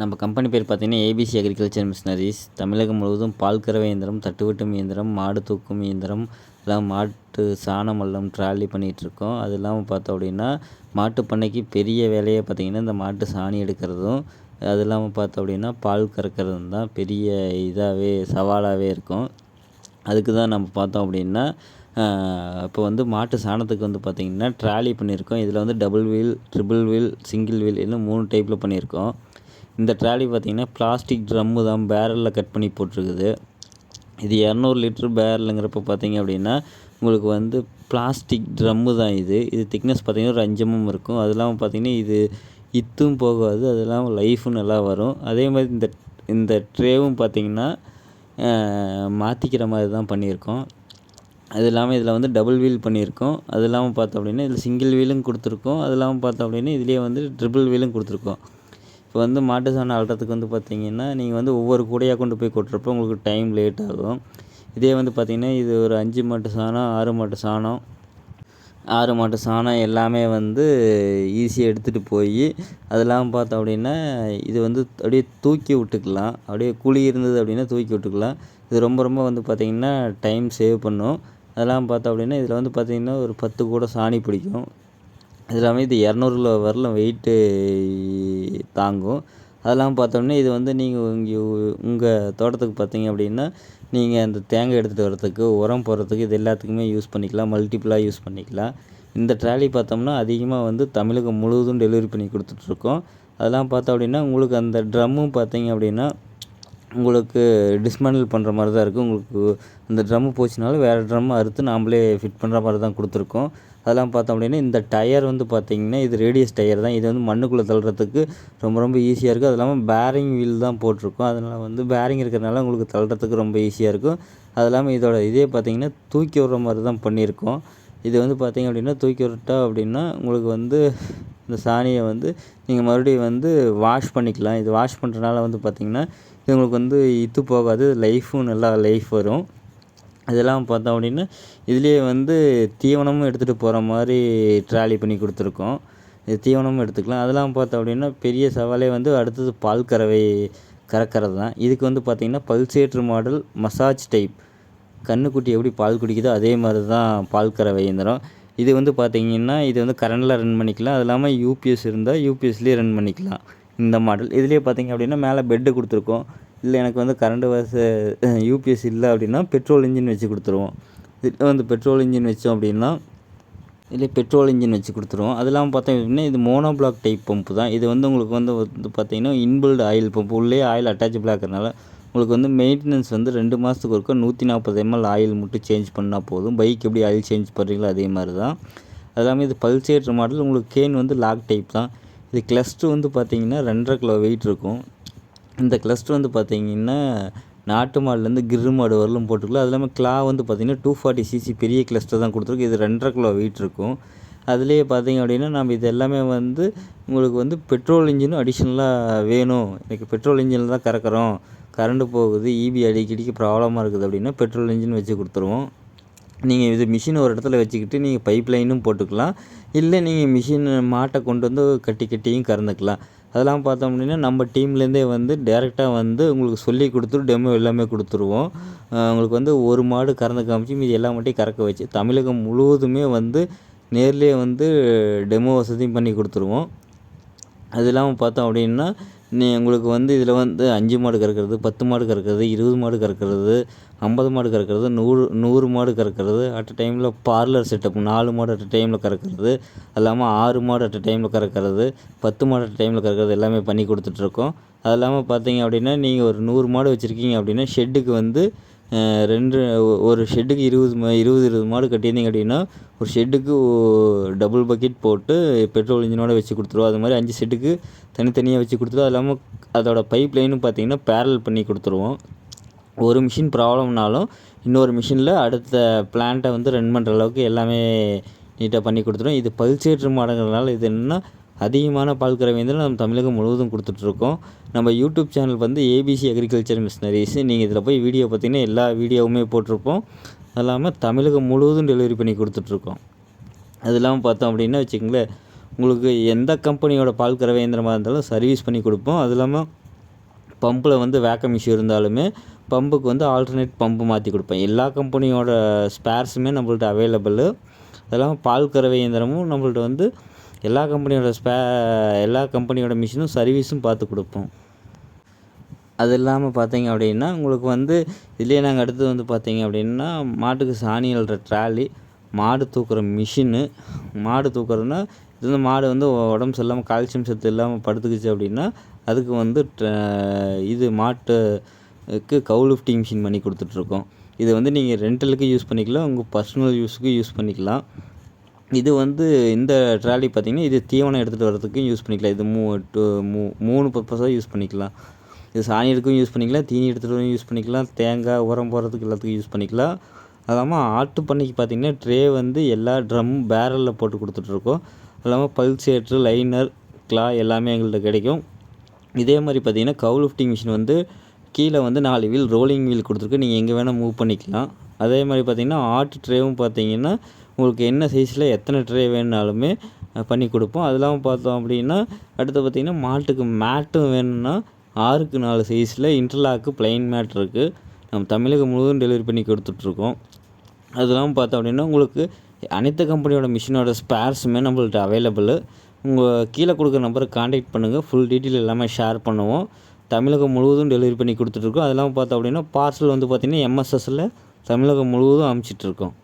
நம்ம கம்பெனி பேர் பார்த்தீங்கன்னா ஏபிசி அக்ரிகல்ச்சர் மிஷினரிஸ் தமிழகம் முழுவதும் பால் கறவை இயந்திரம் தட்டுவட்டும் இயந்திரம் மாடு தூக்கும் இயந்திரம் எல்லாம் மாட்டு சாணம் எல்லாம் ட்ராலி பண்ணிகிட்ருக்கோம் அது இல்லாமல் பார்த்தோம் அப்படின்னா மாட்டு பண்ணைக்கு பெரிய வேலையை பார்த்திங்கன்னா இந்த மாட்டு சாணி எடுக்கிறதும் அது இல்லாமல் பார்த்தோம் அப்படின்னா பால் கறக்கிறதும் தான் பெரிய இதாகவே சவாலாகவே இருக்கும். அதுக்கு தான் நம்ம பார்த்தோம் அப்படின்னா இப்போ வந்து மாட்டு சாணத்துக்கு வந்து பார்த்திங்கன்னா ட்ராலி பண்ணியிருக்கோம். இதில் வந்து double wheel triple wheel single wheel இன்னும் மூணு டைப்பில் பண்ணியிருக்கோம். இந்த ட்ராலி பார்த்திங்கன்னா பிளாஸ்டிக் ட்ரம்மு தான் பேரலில் கட் பண்ணி போட்டிருக்குது. இது இரநூறு லிட்ரு பேரலுங்கிறப்ப பார்த்தீங்க அப்படின்னா உங்களுக்கு வந்து பிளாஸ்டிக் ட்ரம்மு தான் இது. இது திக்னஸ் பார்த்திங்கன்னா ஒரு அஞ்சமும் mm இருக்கும். அது இல்லாமல் பார்த்திங்கன்னா இது இத்தும் போகாது. அது இல்லாமல் லைஃபும் நல்லா வரும். அதே மாதிரி இந்த இந்த ட்ரேவும் பார்த்திங்கன்னா மாற்றிக்கிற மாதிரி தான் பண்ணியிருக்கோம். அது இல்லாமல் இதில் வந்து டபுள் வீல் பண்ணியிருக்கோம். அது இல்லாமல் பார்த்தோம் அப்படின்னா இதில் சிங்கிள் வீலும் கொடுத்துருக்கோம். அது இல்லாமல் பார்த்தோம் அப்படின்னா இதுலேயே வந்து ட்ரிபிள் வீலும் கொடுத்துருக்கோம். இப்போ வந்து மாட்டு சாணம் அள்ளுறதுக்கு வந்து பார்த்தீங்கன்னா நீங்கள் வந்து ஒவ்வொரு கூடையாக கொண்டு போய் கொட்டுறப்போ உங்களுக்கு டைம் லேட் ஆகும். இதே வந்து பார்த்திங்கன்னா இது ஒரு அஞ்சு மாட்டு சாணம் ஆறு மாட்டு சாணம் ஆறு மாட்டு சாணம் எல்லாமே வந்து ஈஸியாக எடுத்துகிட்டு போய் அதெல்லாம் பார்த்தோம் அப்படின்னா இது வந்து அப்படியே தூக்கி விட்டுக்கலாம். அப்படியே குழி இருந்தது அப்படின்னா தூக்கி விட்டுக்கலாம். இது ரொம்ப ரொம்ப வந்து பார்த்திங்கன்னா டைம் சேவ் பண்ணும். அதெல்லாம் பார்த்தோம் அப்படின்னா இதில் வந்து பார்த்திங்கன்னா ஒரு பத்து கூட சாணி பிடிக்கும். அது இல்லாமல் இது இரநூறுல கிலோ வரலும் வெயிட்டு தாங்கும். அதெல்லாம் பார்த்தோம்னா இது வந்து நீங்கள் இங்கே உங்கள் தோட்டத்துக்கு பார்த்தீங்க அப்படின்னா நீங்கள் அந்த தேங்காய் எடுத்துகிட்டு வரத்துக்கு உரம் போடுறதுக்கு இது எல்லாத்துக்குமே யூஸ் பண்ணிக்கலாம். மல்டிப்புளாக யூஸ் பண்ணிக்கலாம். இந்த ட்ராலி பார்த்தோம்னா அதிகமாக வந்து தமிழகம் முழுவதும் டெலிவரி பண்ணி கொடுத்துட்ருக்கோம். அதெல்லாம் பார்த்தோம் அப்படின்னா உங்களுக்கு அந்த ட்ரம்மும் பார்த்தீங்க அப்படின்னா உங்களுக்கு டிஸ்மேண்டில் பண்ணுற மாதிரி தான் இருக்குது உங்களுக்கு அந்த ட்ரம்மு போச்சுனாலும் வேறு ட்ரம்மை அறுத்து நாம்ளே ஃபிட் பண்ணுற மாதிரி தான் கொடுத்துருக்கோம். அதெல்லாம் பார்த்தோம் அப்படின்னா இந்த டயர் வந்து பார்த்திங்கன்னா இது ரேடியஸ் டயர் தான். இது வந்து மண்ணுக்குள்ளே தள்ளுறதுக்கு ரொம்ப ரொம்ப ஈஸியாக இருக்கும். அது இல்லாமல் பேரிங் வீல் தான் போட்டிருக்கோம். அதனால் வந்து பேரிங் இருக்கிறதுனால உங்களுக்கு தள்ளுறதுக்கு ரொம்ப ஈஸியாக இருக்கும். அது இல்லாமல் இதோட இதே பார்த்திங்கன்னா தூக்கி விட்ற மாதிரி தான் பண்ணியிருக்கோம். இது வந்து பார்த்திங்க அப்படின்னா தூக்கி விட்டா அப்படின்னா உங்களுக்கு வந்து இந்த சாணியை வந்து நீங்கள் மறுபடியும் வந்து வாஷ் பண்ணிக்கலாம். இது வாஷ் பண்ணுறனால வந்து பார்த்திங்கன்னா இது உங்களுக்கு வந்து இத்து போகாது. லைஃபும் நல்லா லைஃப் வரும். அதெல்லாம் பார்த்தோம் அப்படின்னா இதுலேயே வந்து தீவனமும் எடுத்துகிட்டு போகிற மாதிரி ட்ராலி பண்ணி கொடுத்துருக்கோம். இது தீவனமும் எடுத்துக்கலாம். அதெல்லாம் பார்த்தோம் அப்படின்னா பெரிய சவாலே வந்து அடுத்தது பால் கறவை கறக்கிறது தான். இதுக்கு வந்து பார்த்திங்கன்னா பல்சேட்ரு மாடல் மசாஜ் டைப். கன்றுக்குட்டி எப்படி பால் குடிக்குதோ அதே மாதிரி தான் பால் கறவை இயந்திரம். இது வந்து பார்த்திங்கன்னா இது வந்து கரண்டில் ரன் பண்ணிக்கலாம். அது இல்லாமல் யூபிஎஸ் இருந்தால் யூபிஎஸ்லேயே ரன் பண்ணிக்கலாம். இந்த மாடல். இதுலேயே பார்த்திங்க அப்படின்னா மேலே பெட்டு கொடுத்துருக்கோம். இல்லை எனக்கு வந்து கரண்டு வச யூபிஎஸ் இல்லை அப்படின்னா பெட்ரோல் இன்ஜின் வச்சு கொடுத்துருவோம். இதில் வந்து பெட்ரோல் இன்ஜின் வச்சோம் அப்படின்னா இல்லை பெட்ரோல் இன்ஜின் வச்சு கொடுத்துருவோம். அது இல்லாமல் பார்த்தோம் அப்படின்னா இது மோனோ பிளாக் டைப் பம்பு தான். இது வந்து உங்களுக்கு வந்து வந்து பார்த்திங்கன்னா இன்பில்டு ஆயில் பம்ப் உள்ளே ஆயில் அட்டாச்சபிள் ஆகிறதுனால உங்களுக்கு வந்து மெயின்டெனன்ஸ் வந்து ரெண்டு மாதத்துக்கு ஒருக்கா நூற்றி நாற்பது எம்எல் ஆயில் மட்டும் சேஞ்ச் பண்ணால் போதும். பைக் எப்படி ஆயில் சேஞ்ச் பண்ணுறீங்களோ அதே மாதிரி தான். அது இல்லாமல் இது பல்சேட்ரு மாடல் உங்களுக்கு கேன் வந்து லாக் டைப் தான். இது கிளஸ்ட்ரு வந்து பார்த்திங்கன்னா ரெண்டரை கிலோ வெயிட் இருக்கும். இந்த கிளஸ்டர் வந்து பார்த்திங்கன்னா நாட்டு மாடுலேருந்து கிரு மாடு வரலும் போட்டுக்கலாம் அது இல்லாமல் கிளா வந்து பார்த்திங்கன்னா டூ ஃபார்ட்டி சிசி பெரிய கிளஸ்டர் தான் கொடுத்துருக்கு. இது ரெண்டரை கிலோ வெயிட் இருக்கும். அதுலேயே பார்த்திங்க அப்படின்னா நம்ம இது எல்லாமே வந்து உங்களுக்கு வந்து பெட்ரோல் இன்ஜினும் அடிஷ்னலாக வேணும். எனக்கு பெட்ரோல் இன்ஜினில் தான் கறக்கிறோம். கரண்ட்டு போகுது. இபி அடிக்கடிக்கு ப்ராப்ளமாக இருக்குது அப்படின்னா பெட்ரோல் இன்ஜின் வச்சு கொடுத்துருவோம். நீங்கள் இது மிஷின் ஒரு இடத்துல வச்சுக்கிட்டு நீங்கள் பைப் லைனும் போட்டுக்கலாம். இல்லை நீங்கள் மிஷின் மாட்டை கொண்டு வந்து கட்டி கட்டியும் கறந்துக்கலாம். அதெல்லாம் பார்த்தோம் அப்படின்னா நம்ம டீம்லேருந்தே வந்து டேரெக்டாக வந்து உங்களுக்கு சொல்லி கொடுத்துட்டு டெமோ எல்லாமே கொடுத்துருவோம். உங்களுக்கு வந்து ஒரு மாடு கறந்து காமிச்சு மீதி எல்லா மாட்டையும் கறக்க வச்சு தமிழகம் முழுவதுமே வந்து நேர்லேயே வந்து டெமோ வசதியும் பண்ணி கொடுத்துருவோம். அது இல்லாமல் பார்த்தோம் அப்படின்னா நீ உங்களுக்கு வந்து இதில் வந்து அஞ்சு மாடு கறக்கிறது பத்து மாடு கறக்கிறது இருபது மாடு கறக்கிறது ஐம்பது மாடு கறக்கிறது நூறு நூறு மாடு கறக்கிறது அட் அ டைமில் பார்லர் செட்டப் நாலு மாடு அட் அ டைமில் கறக்கிறது அது இல்லாமல் ஆறு மாடு அட் அ டைமில் கறக்கிறது பத்து மாடு அட் அ டைமில் கறக்கிறது எல்லாமே பண்ணி கொடுத்துட்ருக்கோம் அது இல்லாமல் பார்த்தீங்க அப்படின்னா நீங்கள் ஒரு நூறு மாடு வச்சுருக்கீங்க அப்படின்னா ஷெட்டுக்கு வந்து ரெண்டு ஒரு ஷெட்டுக்கு இருபது மா இருபது இருபது மாடு கட்டியிருந்தீங்க அப்படின்னா ஒரு ஷெட்டுக்கு டபுள் பக்கெட் போட்டு பெட்ரோல் இன்ஜினோட வச்சு கொடுத்துருவோம். அது மாதிரி அஞ்சு ஷெட்டுக்கு தனித்தனியாக வச்சு கொடுத்துருவோம். அது இல்லாமல் அதோட பைப் லைனும் பார்த்தீங்கன்னா பேரல் பண்ணி கொடுத்துருவோம். ஒரு மிஷின் ப்ராப்ளம்னாலும் இன்னொரு மிஷினில் அடுத்த பிளான்ட்டை வந்து ரன் பண்ணுற அளவுக்கு எல்லாமே நீட்டாக பண்ணி கொடுத்துருவோம். இது பல்சேட்ரு மாடுங்கிறதுனால இது என்னென்னா அதிகமான பால் கறவை நம்ம தமிழகம் முழுவதும் கொடுத்துட்ருக்கோம். நம்ம யூடியூப் சேனல் வந்து ஏபிசி அக்ரிகல்ச்சர் மிஷினரிஸ் நீங்கள் இதில் போய் வீடியோ பார்த்தீங்கன்னா எல்லா வீடியோவுமே போட்டிருப்போம். அது இல்லாமல் தமிழகம் முழுவதும் டெலிவரி பண்ணி கொடுத்துட்ருக்கோம். அது இல்லாமல் பார்த்தோம் அப்படின்னா வச்சுக்கோங்களேன் உங்களுக்கு எந்த கம்பெனியோட பால் கறவை இயந்திரமாக இருந்தாலும் சர்வீஸ் பண்ணி கொடுப்போம். அது இல்லாமல் பம்பில் வந்து வேக்கம் இஷ்யூ இருந்தாலுமே பம்புக்கு வந்து ஆல்டர்னேட் பம்பு மாற்றி கொடுப்பேன். எல்லா கம்பெனியோட ஸ்பேர்ஸுமே நம்மள்ட்ட அது இல்லாமல் பால் கறவை இயந்திரமும் நம்மள்ட்ட வந்து எல்லா கம்பெனியோட ஸ்பே எல்லா கம்பெனியோட மிஷினும் சர்வீஸும் பார்த்து கொடுப்போம். அது இல்லாமல் பார்த்தீங்க அப்படின்னா உங்களுக்கு வந்து இதுலேயே நாங்கள் அடுத்தது வந்து பார்த்தீங்க அப்படின்னா மாட்டுக்கு சாணி அல்ற ட்ராலி மாடு தூக்குற மிஷினு மாடு தூக்குறதுன்னா இது வந்து மாடு வந்து உடம்பு சரியில்லாமல் கால்சியம் சத்து இல்லாமல் படுத்துக்கிச்சு அப்படின்னா அதுக்கு வந்து இது மாட்டுக்கு கவு லிஃப்டிங் மிஷின் பண்ணி கொடுத்துட்ருக்கோம் இது வந்து நீங்கள் ரெண்டலுக்கு யூஸ் பண்ணிக்கலாம் உங்கள் பர்சனல் யூஸுக்கு யூஸ் பண்ணிக்கலாம். இது வந்து இந்த ட்ராலி பார்த்திங்கன்னா இது தீவனம் எடுத்துகிட்டு வரதுக்கும் யூஸ் பண்ணிக்கலாம். இது மூ டூ மூ மூணு பர்பஸாக யூஸ் பண்ணிக்கலாம். இது சாணி எடுக்கவும் யூஸ் பண்ணிக்கலாம். தீனி எடுத்துகிட்டு வரவும் யூஸ் பண்ணிக்கலாம். தேங்காய் உரம் போடுறதுக்கு எல்லாத்துக்கும் யூஸ் பண்ணிக்கலாம். அது இல்லாமல் ஆட்டு பண்ணைக்கு பார்த்தீங்கன்னா ட்ரே வந்து எல்லா ட்ரம் பேரலில் போட்டு கொடுத்துட்ருக்கோம். அது இல்லாமல் பல்சேட்ரு லைனர் கிளா எல்லாமே எங்கள்கிட்ட கிடைக்கும். இதே மாதிரி பார்த்தீங்கன்னா கவு லிஃப்டிங் மிஷின் வந்து கீழே வந்து நாலு வீல் ரோலிங் வீல் கொடுத்துருக்கு. நீங்கள் எங்கே வேணால் மூவ் பண்ணிக்கலாம். அதே மாதிரி பார்த்திங்கன்னா ஆட்டு ட்ரேவும் பார்த்திங்கன்னா உங்களுக்கு என்ன சைஸில் எத்தனை ட்ரே வேணுனாலுமே பண்ணி கொடுப்போம். அது இல்லாமல் பார்த்தோம் அப்படின்னா அடுத்து பார்த்திங்கன்னா மாட்டுக்கு மேட்டும் வேணும்னா ஆறுக்கு நாலு சைஸில் இன்டர்லாக்கு பிளைன் மேட் இருக்குது நம்ம தமிழகம் முழுவதும் டெலிவரி பண்ணி கொடுத்துட்ருக்கோம். அது இல்லாமல் பார்த்தோம் அப்படின்னா உங்களுக்கு அனைத்து கம்பெனியோட மிஷினோட ஸ்பேர்ஸுமே நம்மள்ட்ட அவைலபிள் உங்கள் கீழே கொடுக்குற நம்பரை காண்டாக்ட் பண்ணுங்கள் ஃபுல் டீட்டெயில் எல்லாமே ஷேர் பண்ணுவோம். தமிழகம் முழுவதும் டெலிவரி பண்ணி கொடுத்துட்ருக்கோம். அது இல்லாமல் பார்த்தோம் அப்படின்னா பார்சல் வந்து பார்த்திங்கன்னா எம்எஸ்எஸ்சில் தமிழகம் முழுவதும் அனுப்பிச்சிட்ருக்கோம்